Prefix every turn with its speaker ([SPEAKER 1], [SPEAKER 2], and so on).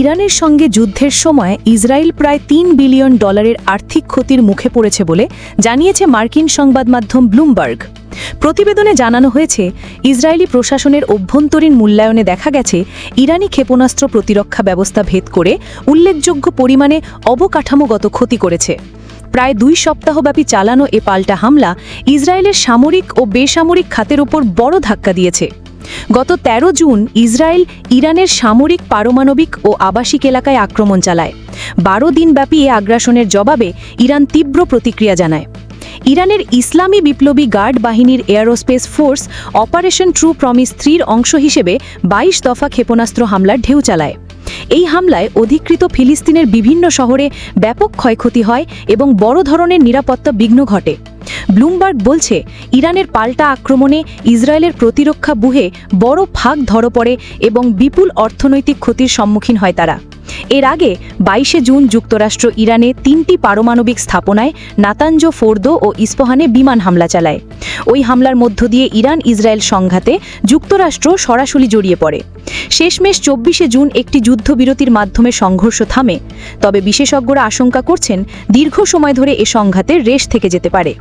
[SPEAKER 1] ইরানের সঙ্গে যুদ্ধের সময় ইসরায়েল প্রায় তিন বিলিয়ন ডলারের আর্থিক ক্ষতির মুখে পড়েছে বলে জানিয়েছে মার্কিন সংবাদ মাধ্যম ব্লুমবার্গ। প্রতিবেদনে জানানো হয়েছে, ইসরায়েলি প্রশাসনের অভ্যন্তরীণ মূল্যায়নে দেখা গেছে, ইরানি ক্ষেপণাস্ত্র প্রতিরক্ষা ব্যবস্থা ভেদ করে উল্লেখযোগ্য পরিমাণে অবকাঠামোগত ক্ষতি করেছে। প্রায় দুই সপ্তাহব্যাপী চালানো এ পাল্টা হামলা ইসরায়েলের সামরিক ও বেসামরিক খাতের ওপর বড় ধাক্কা দিয়েছে। গত ১৩ জুন ইসরায়েল ইরানের সামরিক, পারমাণবিক ও আবাসিক এলাকায় আক্রমণ চালায়। বারো দিনব্যাপী এ আগ্রাসনের জবাবে ইরান তীব্র প্রতিক্রিয়া জানায়। ইরানের ইসলামী বিপ্লবী গার্ড বাহিনীর aerospace force operation true promise থ্রির অংশ হিসেবে ২২ দফা ক্ষেপণাস্ত্র হামলার ঢেউ চালায়। এই হামলায় অধিকৃত ফিলিস্তিনের বিভিন্ন শহরে ব্যাপক ক্ষয়ক্ষতি হয় এবং বড় ধরনের নিরাপত্তা বিঘ্ন ঘটে। ব্লুমবার্গ বলছে, ইরানের পাল্টা আক্রমণে ইসরায়েলের প্রতিরক্ষা বুহে বড় ফাঁক ধর পড়ে এবং বিপুল অর্থনৈতিক ক্ষতির সম্মুখীন হয় তারা। এর আগে বাইশে জুন যুক্তরাষ্ট্র ইরানে তিনটি পারমাণবিক স্থাপনায় নাতাঞ্জো ফোর্দো ও ইস্পহানে বিমান হামলা চালায়। ওই হামলার মধ্য দিয়ে ইরান ইসরায়েল সংঘাতে যুক্তরাষ্ট্র সরাসরি জড়িয়ে পড়ে। শেষমেশ চব্বিশে জুন একটি যুদ্ধবিরতির মাধ্যমে সংঘর্ষ থামে। তবে বিশেষজ্ঞরা আশঙ্কা করছেন, দীর্ঘ সময় ধরে এ সংঘাতের রেশ থেকে যেতে পারে।